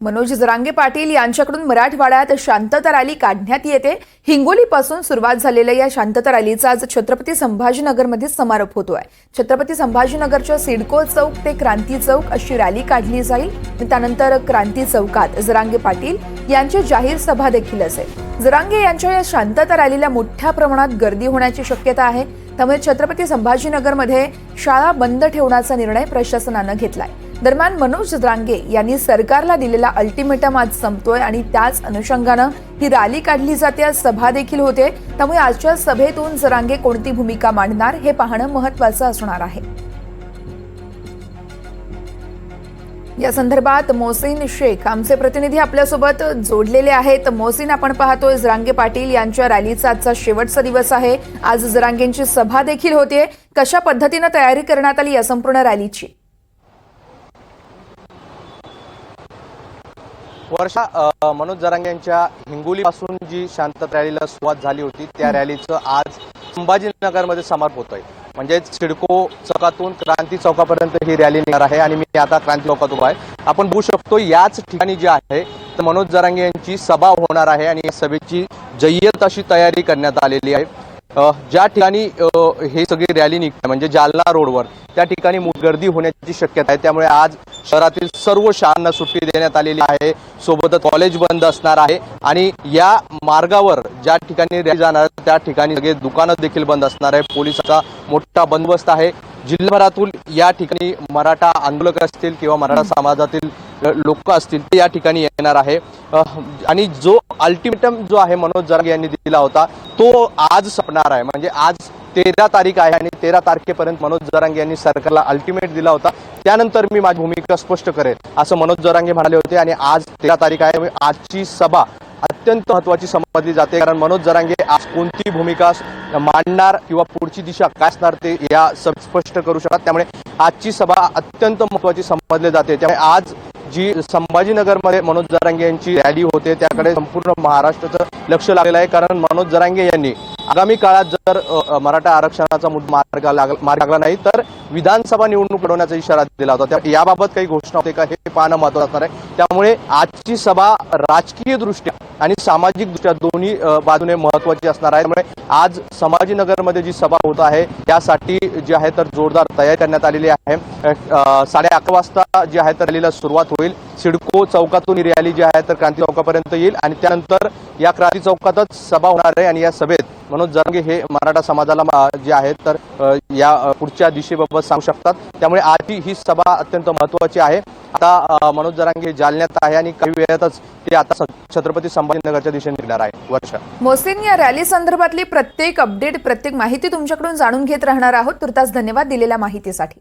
मनोज जरांगे पाटील यांच्याकडून मराठवाड्यात शांतता रॅली काढण्यात येते. हिंगोलीपासून सुरुवात झालेल्या या शांतता रॅलीचा आज छत्रपती संभाजीनगरमध्ये समारोप होतोय. छत्रपती संभाजीनगरच्या सिडको चौक ते क्रांती चौक अशी रॅली काढली जाईल आणि त्यानंतर क्रांती चौकात जरांगे पाटील यांची जाहीर सभा देखील असेल. जरांगे यांच्या या शांतता रॅलीला मोठ्या प्रमाणात गर्दी होण्याची शक्यता आहे. त्यामुळे छत्रपती संभाजीनगरमध्ये शाळा बंद ठेवण्याचा निर्णय प्रशासनानं घेतलाय. दरम्यान मनोज जरांगे यांनी सरकारला दिलेला अल्टिमेटम आज संपतोय आणि त्याच अनुषंगानं ही रॅली काढली जाते आज सभा देखील होते. त्यामुळे आजच्या सभेतून जरांगे कोणती भूमिका मांडणार हे पाहणं महत्वाचं असणार आहे. या संदर्भात मोहसिन शेख आमचे प्रतिनिधी आपल्यासोबत जोडलेले आहेत. मोहसिन आपण पाहतोय जरांगे पाटील यांच्या रॅलीचा आजचा शेवटचा दिवस आहे. आज जरांगेंची सभा देखील होते. कशा पद्धतीनं तयारी करण्यात आली या संपूर्ण रॅलीची वर्षा मनोज जरांगे यांच्या हिंगोलीपासून जी शांतता रॅलीला सुरुवात झाली होती त्या रॅलीचं आज संभाजीनगरमध्ये समारोप होत आहे म्हणजेच सिडको चौकातून क्रांती चौकापर्यंत ही रॅली निघणार आहे आणि मी आता क्रांती चौकात उभा आहे. आपण बघू शकतो याच ठिकाणी जे आहे तर मनोज जरांगे यांची सभा होणार आहे आणि या सभेची जय्यत अशी तयारी करण्यात आलेली आहे. ज्या ठिकाणी हे सगळी रॅली निघते म्हणजे जालना रोडवर त्या ठिकाणी गर्दी होण्याची शक्यता आहे. त्यामुळे आज शहरातील सर्व शाळांना सुट्टी देण्यात आलेली आहे. सोबतच कॉलेज बंद असणार आहे. आणि या मार्गावर ज्या ठिकाणी रॅली जाणार त्या ठिकाणी सगळे दुकानं देखील बंद असणार आहे. पोलिसांचा मोठा बंदोबस्त आहे. जिल्हाभरातून या ठिकाणी मराठा आंदोलक असतील किंवा मराठा समाजातील लोक असतील ते या ठिकाणी येणार आहे. आणि जो अल्टिमेटम जो आहे मनोज जरांगे यांनी दिला होता तो आज संपणार आहे. म्हणजे आज तेरा तारीख आहे आणि तेरा तारखेपर्यंत मनोज जरांगे यांनी सरकारला अल्टिमेट दिला होता. त्यानंतर मी माझी भूमिका स्पष्ट करेन असं मनोज जरांगे म्हणाले होते आणि आज तेरा तारीख आहे. आजची सभा अत्यंत महत्वाची समजली जाते. कारण मनोज जरांगे आज कोणती भूमिका मांडणार किंवा पुढची दिशा काय असणार ते या स्पष्ट करू शकतात त्यामुळे आजची सभा अत्यंत महत्वाची समजली जाते. त्यामुळे आज जी संभाजीनगरमध्ये मनोज जरांगे यांची रॅली होते त्याकडे संपूर्ण महाराष्ट्राचं लक्ष लागलेलं आहे. कारण मनोज जरांगे यांनी आगामी काळात जर मराठा आरक्षणाचा मुद्दा मार्ग लाग मार्ग लागला नाही तर विधानसभा निवडणूक लढवण्याचा इशारा दिला होता. त्या- याबाबत काही घोषणा होते का हे पाहणं महत्वाचं असणार आहे. त्यामुळे आजची सभा राजकीय दृष्ट्या आणि सामाजिक दृष्ट्या दोन्ही बाजूने महत्वाची असणार आहे. त्यामुळे आज संभाजीनगरमध्ये जी सभा होत आहे त्यासाठी जी आहे तर जोरदार तयारी करण्यात आलेली आहे. साडे अकरा वाजता जी आहे तर रॅलीला सुरुवात होईल. सिडको चौकातून ही रॅली जी आहे तर क्रांती चौकापर्यंत येईल. आणि त्यानंतर या क्रांती चौकातच सभा होणार आहे आणि या सभेत मनोज जरंगे हे मराठा समाजाला जे आहेत तर या पुढच्या दिशेबाबत सांगू शकतात. त्यामुळे आजची ही सभा अत्यंत महत्वाची आहे. आता मनोज जरांगे जालन्यात आहे आणि काही वेळातच ते आता छत्रपती संभाजीनगरच्या दिशेने निघणार आहे. वर्ष. मोसेन या रॅली संदर्भातली प्रत्येक अपडेट प्रत्येक माहिती तुमच्याकडून जाणून घेत राहणार आहोत. तुर्तास धन्यवाद दिलेल्या माहितीसाठी.